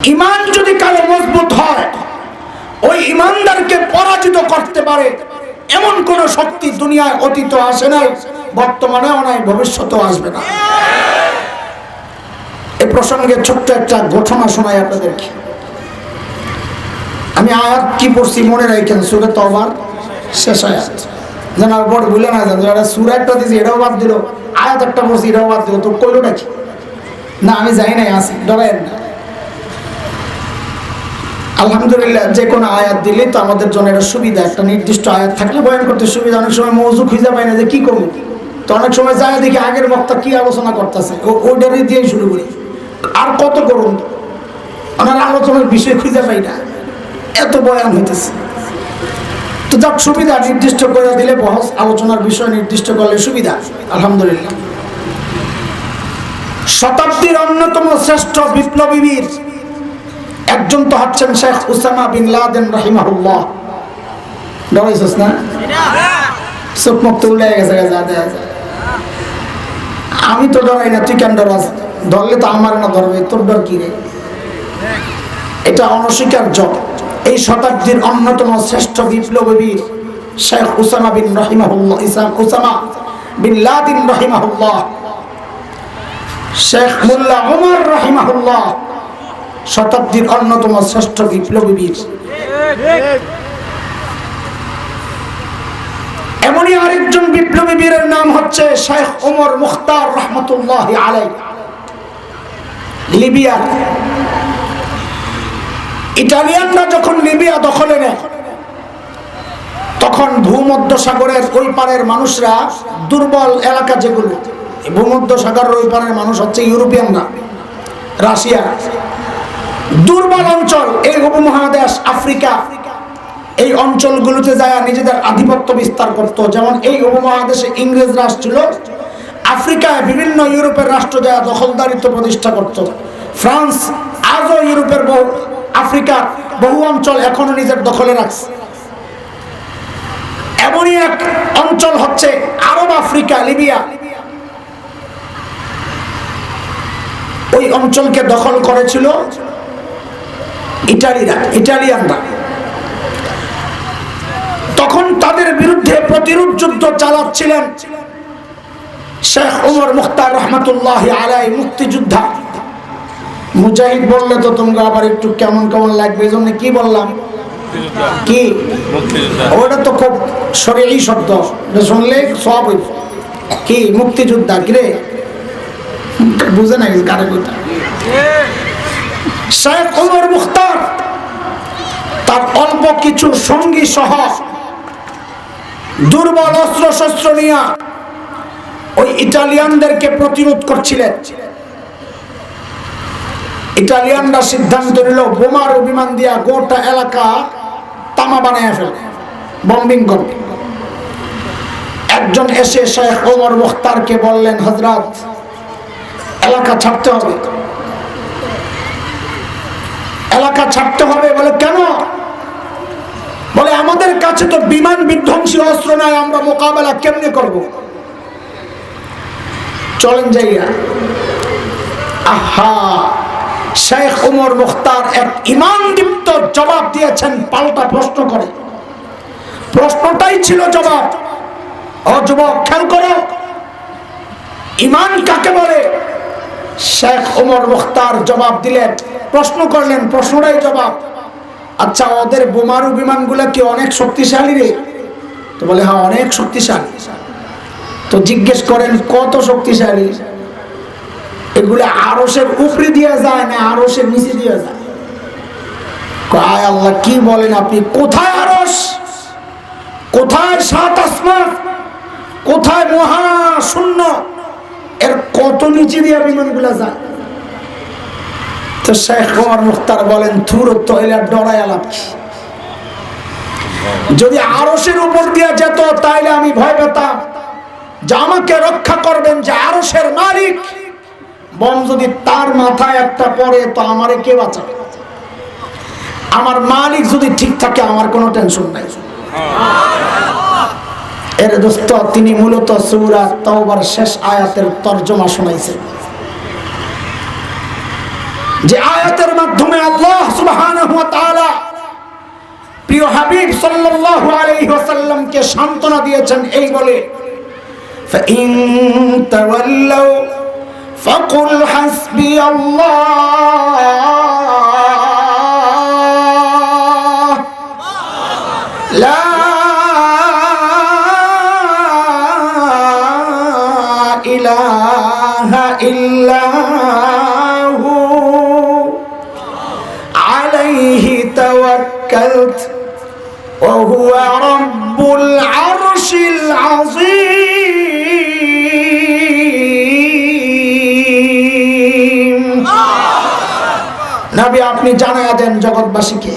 ইমান যদি কারও মজবুত হয়, ওই ইমানদারকে পরাজিত করতে পারে। এমন কোন শক্তি দুনিয়ায় অতীত আসে নাই বর্তমানে নাই, ভবিষ্যতেও আসবে না। এ প্রসঙ্গে ছোট্ট একটা ঘটনা শোনাই আপনাদেরকে। আমি আয়াত কি পড়ছি মনে রাখেন, সুরে তবার শেষ আয়াত। যেন বড় ভুলে না যান, যারা সুরা একটা দিয়েছি এটাও বাদ দিল। আয়াত একটা পড়ছি এটাও বাদ দিল। তো কইলো নাকি? না, আমি যাই নাই, আসি, ডরায়েন না। আলহামদুলিল্লাহ, যে কোনো আয়াত দিলে তো আমাদের জন্য এটা সুবিধা, একটা নির্দিষ্ট আয়াত থাকলে বয়ান করতে সুবিধা। অনেক সময় মৌজু খুঁজে পাই না যে কি করব। তো অনেক সময় যায় দেখি আগের বক্তা কি আলোচনা করতেছে ওইটারই দিয়েই শুরু করি। আর কত করুন? ওনার আলোচনার বিষয় খুঁজে পাই না। এত বয়ান হইতেছে। তো যাক, সুবিধা নির্দিষ্ট করে দিলে বহস, আলোচনার বিষয় নির্দিষ্ট করলে সুবিধা। আলহামদুলিল্লাহ। শতাব্দীর অন্যতম শ্রেষ্ঠ বিপ্লবী বীর একজন তো হচ্ছেন শেখ উসামা বিন লাদেন রাহিমাহুল্লাহ। ডরাইছিস না? চোখ মুখ তুলে গেছে যায়। আমি তো ডরাই না, তুই কেন ডরাস? ধরলে তো আমার না ধরবে, তোর ডর কি রে? এটা অনস্বীকার্য এই শতাব্দীর অন্যতম শ্রেষ্ঠ বিপ্লবী শেখ উসামা বিন রহিমাহুল্লাহ, ইসলাম উসামা বিন লাদিন রহিমাহুল্লাহ। শেখ মোল্লা ওমর রহিমাহুল্লাহ। শতাব্দীর অন্যতম শ্রেষ্ঠ বিপ্লবী এমনই আরেকজন বিপ্লবী বীরের নাম হচ্ছে শেখ ওমর মুখতার রহমতুল্লাহ আলাই লিবিয়া ইটালিয়ানরা যখন লিবিয়া দখলে নেয়, তখন ভূমধ্য সাগরের ওই পারের মানুষরা দুর্বল এলাকা যেগুলো ভূমধ্য সাগরের ওই পারের মানুষ হচ্ছে ইউরোপিয়ানরা রাশিয়া দুর্বল অঞ্চল, এই উপমহাদেশ, আফ্রিকা। এই অঞ্চলগুলোতে যায় নিজেদের আধিপত্য বিস্তার করত। যেমন এই উপমহাদেশে ইংরেজরা আসছিল, আফ্রিকায় বিভিন্ন ইউরোপের রাষ্ট্র যায় দখলদারিত্ব প্রতিষ্ঠা করত। ফ্রান্স আজও ইউরোপের বহু, আফ্রিকার বহু অঞ্চল এখনও নিজের দখলে রাখছে। এমনই এক অঞ্চল হচ্ছে আরব আফ্রিকা, লিবিয়া। ওই অঞ্চলকে দখল করেছিল ইটালিরা ইটালিয়ানরা। তখন তাদের বিরুদ্ধে প্রতিরোধ যুদ্ধ চালাচ্ছিলেন শেখ উমর মুখতার রহমতুল্লাহ আলাই মুক্তিযোদ্ধা। মুজাহিদ বললে তো তোমরা আবার একটু কেমন কেমন লাগবে এই জন্য কি বললাম? কি? ওটা তো খুব শরীরই শব্দ শুনলে সব। কি? মুক্তিযোদ্ধা কি রে বুঝে না কারে কইতা। শেখ মুখতার, তার অল্প কিছু সঙ্গী সহ দুর্বল অস্ত্র শস্ত্র নিয়ে ওই ইটালিয়ানদেরকে প্রতিরোধ করছিলেন। ইটালিয়ানরা সিদ্ধান্ত নিল, বোমার বিমান দিয়া গোটা এলাকা তামা বানায় ফেলে বম্বিং করবে। একজন এসে শেখ ওমর মুখতারকে বললেন হজরত এলাকা ছাড়তে হবে এলাকা ছাড়তে হবে। বলে, কেন? বলে, আমাদের কাছে তো বিমান বিধ্বংসী অস্ত্র নাই, আমরা মোকাবেলা কেমনে করব? চলেন যাইয়া আহা! শেখ উমর মুখতার এক ইমান দীপ্ত জবাব দিয়েছেন, পাল্টা প্রশ্ন করে। প্রশ্নটাই ছিল জবাব। অযুবক খেয়াল করো। ইমান কাকে বলে? শেখ ওমর মুখতার জবাব দিলেন, প্রশ্ন করলেন, প্রশ্নটাই জবাব। আচ্ছা ওদের বোমারু বিমানগুলো কি অনেক শক্তিশালী রে? তো বলে হ্যাঁ অনেক শক্তিশালী। তো জিজ্ঞেস করেন, কত শক্তিশালী? এগুলো আরসের উপরে দিয়ে যায় না আরসের নিচে দিয়ে যায়? কয় আল্লাহ, কি বলেন আপনি? কোথায় আরস কোথায় সাত আসমান? কোথায় মহা শূন্য এর কত নিচে দিয়ে বিমানগুলো যায়। তো শেখ কুমার মুখতার বলেন থুর তৈলার ডরাই আলাপ যদি আরসের উপর দিয়ে যেত, তাইলে আমি ভয় পেতাম যে আমাকে রক্ষা করবেন যে আরসের মালিক। বম যদি তার মাথায় একটা পড়ে, তো আমারে কে বাঁচাবে? আমার মালিক যদি ঠিক থাকে, আমার কোনো টেনশন নাই। এর দোস্ত তিনি মূলত সৌরা তওবার শেষ আয়াতের তর্জমা শোনাইছেন যে আয়াতের মাধ্যমে আল্লাহ সুবহানাহু ওয়া তাআলা প্রিয় হাবিব সাল্লাল্লাহু আলাইহি ওয়াসাল্লামকে সান্ত্বনা দিয়েছেন এই বলে فإن تولوا فقل حسبي الله لا নবী আপনি জানায়া দেন জগৎবাসীকে।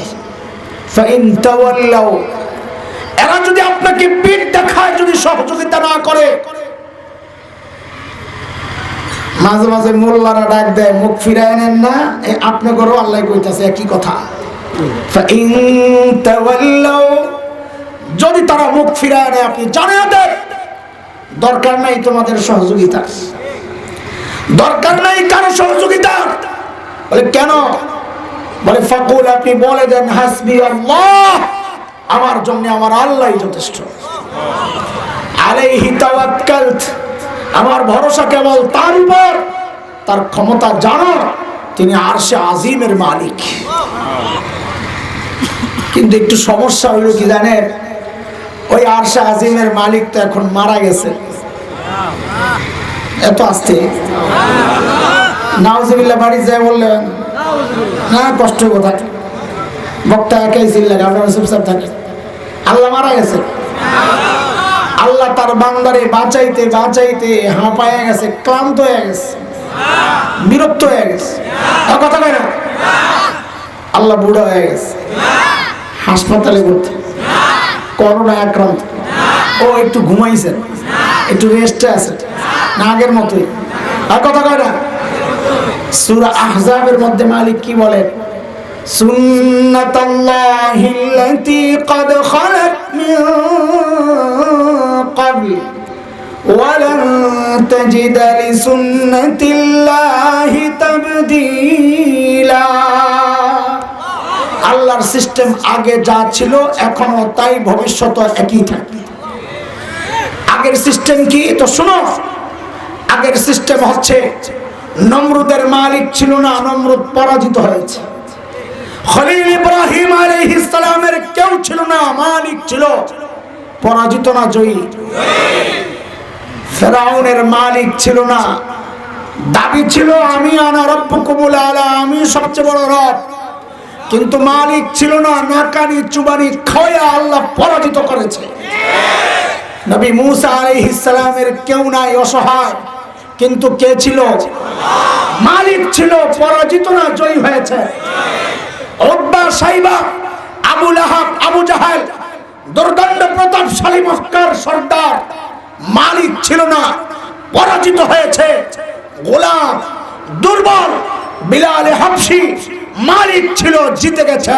এরা যদি আপনাকে দেখায়, যদি সহযোগিতা না করে, মাঝে মাঝে মোল্লারা ডাক দেয়, মুখ ফিরায় নেন না। এই আপনাদেরও আল্লাহ একই কথা। যদি তারা মুখ ফিরায় নেয়, আপনি জানিয়ে দেন। দরকার নাই তোমাদের সহযোগিতা দরকার নাই কারও সহযোগিতা বলে, কেন? বলে, ফাকুল, আপনি বলে দেন, হাসবি আল্লাহ। আমার জন্য আমার আল্লাহই যথেষ্ট। আলাইহি আমার ভরসা কেবল তার উপর। তার ক্ষমতা জানো তিনি আরশে আজিমের মালিক। কিন্তু একটু সমস্যা হইল কি জানেন? ওই আরশে আজিমের মালিক তো এখন মারা গেছে। এত আসতে। নাওজিবিল্লা বাড়ি যায় বললেন না কষ্ট কোথায় বক্তা একাই চিল্লাকে থাকে আল্লাহ মারা গেছে। আল্লাহ তার বান্দারে বাঁচাইতে বাঁচাইতে হাঁপায়া গেছে, ক্লান্ত হয়ে গেছে। বিরক্ত হয়ে গেছে। কথা কয় না? আল্লাহ বুড়া হয়ে গেছে। হাসপাতালে ভর্তি। করোনা আক্রান্ত। ও একটু ঘুমাইছেন। একটু রেস্টে আছে না আগের মতোই। আর কথা কয় না? সূরা আহজাবের মধ্যে মালিক কি বলেন সুন্নাতাল্লাহি আল্লাতী قد خلت من قبل ولن تجد لسنة الله تبديلا আল্লাহর সিস্টেম আগে যা ছিল এখনো তাই ভবিষ্যৎ একই থাকবে আগের সিস্টেম কি তো শোনো আগের সিস্টেম হচ্ছে নমরুদের মালিক ছিল না, নমরুদ পরাজিত হয়েছে। খলিল ইব্রাহিম আলাইহিস সালামের কেউ ছিল না, মালিক ছিল। পরাজিত না, জয়ী। ফেরাউনের মালিক ছিল না। দাবি ছিল, আমি আনা রব্বুকুমুল আলা, আমি সবচেয়ে বড় রব। কিন্তু মালিক ছিল না, নাকানি, চুবানি, খয়া আল্লাহ পরাজিত করেছে। নবী মুসা আলাইহিস সালামের কেউ নাই, অসহায়। কিন্তু কে ছিল? মালিক ছিল, পরাজিত না, জয়ী হয়েছে। দুর্দণ্ড মালিক ছিল না, পরাজিত হয়েছে। গোলাম, দুর্বল, বিলালে মালিক ছিল, জিতে গেছে।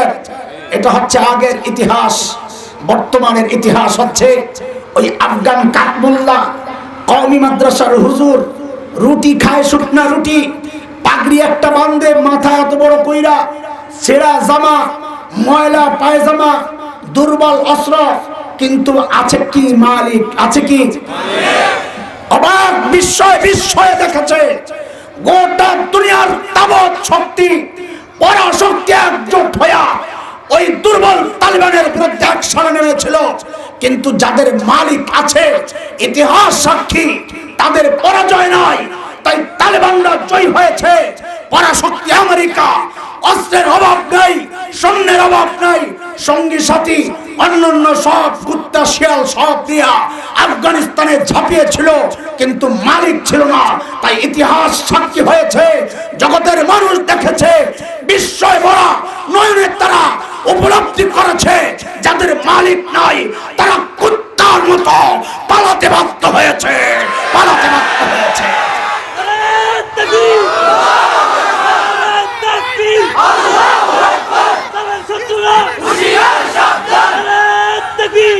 এটা হচ্ছে আগের ইতিহাস, বর্তমানের ইতিহাস হচ্ছে ওই আফগান কাকমুল্লা কওমি মাদ্রাসার হুজুর রুটি খায় শুকনা রুটি। পাগড়ি একটা বান্ধে মাথা এত বড় কইরা, সেরা জামা, ময়লা, পায়জামা, দুর্বল অস্ত্র। কিন্তু আছে কি মালিক, আছে কি? অবাক বিস্ময়, বিস্ময়ে দেখাচ্ছে, গোটা দুনিয়ার তাবৎ শক্তি, পরাশক্তি একজোট হইয়া ওই দুর্বল তালিবানের বিরুদ্ধে একসাথে নেমেছিল। কিন্তু যাদের মালিক আছে, ইতিহাস সাক্ষী তাদের পরাজয় নয়। তাই তালেবানরা জয় হয়েছে। পরাশক্তি আমেরিকা, অস্ত্রের অভাব নাই, সৈন্যের অভাব নাই, সঙ্গী সাথী, অন্যান্য সব কুত্তা শিয়াল সব দিয়া আফগানিস্তানে ঝাঁপিয়েছিল, কিন্তু মালিক ছিল না। তাই ইতিহাস সাক্ষী হয়েছে, জগতের মানুষ দেখেছে, বিস্ময় ভরা নয়নের তারা উপলব্ধি করেছে, যাদের মালিক নাই, তারা কুত্তার মতো পালাতে বাধ্য হয়েছে। পালাতে বাধ্য হয়েছে। আল্লাহু আকবার তারা শত্রুরা হুশিয়ার সাবধান তাকবীর